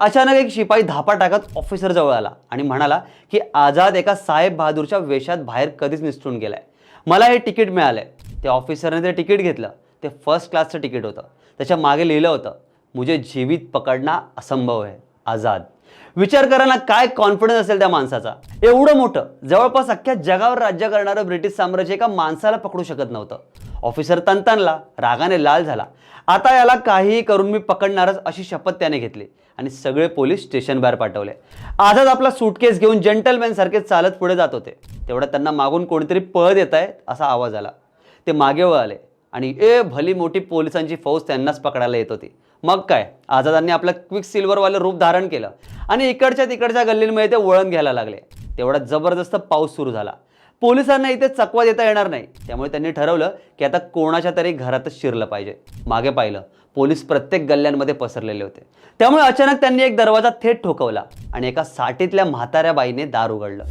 अचानक एक शिपाई धापा टाकत ऑफिसर जवळ आला आणि म्हणाला की आझाद एका साहेब बहादूरच्या वेशात बाहेर कधीच निसटून गेलाय. मला हे तिकीट मिळालंय. त्या ऑफिसरने ते तिकीट घेतलं. ते फर्स्ट क्लासचं तिकीट होतं. त्याच्यामागे लिहिलं होतं मुझे जीवित पकडणं असंभव आहे आझाद. विचार करा ना काय कॉन्फिडन्स असेल त्या माणसाचा? एवढं मोठं. जवळपास अख्ख्या जगावर राज्य करणारं ब्रिटिश साम्राज्य एका माणसाला पकडू शकत नव्हतं. ऑफिसर तनतनला रागाने लाल झाला. आता याला काहीही करून मी पकडणारच अशी शपथ त्याने घेतली आणि सगळे पोलीस स्टेशन बाहेर पाठवले. आझाद आपला सुटकेस घेऊन जेंटलमॅन सारखे चालत पुढे जात होते. तेवढ्यात त्यांना मागून कोणीतरी पळत येत आहे असा आवाज आला. ते मागे वळाले आणि ए भली मोठी पोलिसांची फौज त्यांनाच पकडायला येत होती. मग काय? आझादांनी आपलं क्विक सिल्वरवालं रूप धारण केलं आणि इकडच्या तिकडच्या गल्लींमध्ये ते वळण घ्यायला लागले. तेवढा जबरदस्त पाऊस सुरू झाला. पोलिसांना इथे चकवा देता येणार नाही. त्यामुळे त्यांनी ठरवलं की आता कोणाच्या तरी घरातच शिरलं पाहिजे. मागे पाहिलं पोलीस प्रत्येक गल्ल्यांमध्ये पसरलेले होते. त्यामुळे अचानक त्यांनी एक दरवाजा थेट ठोकवला आणि एका साठीतल्या म्हाताऱ्या बाईने दार उघडलं.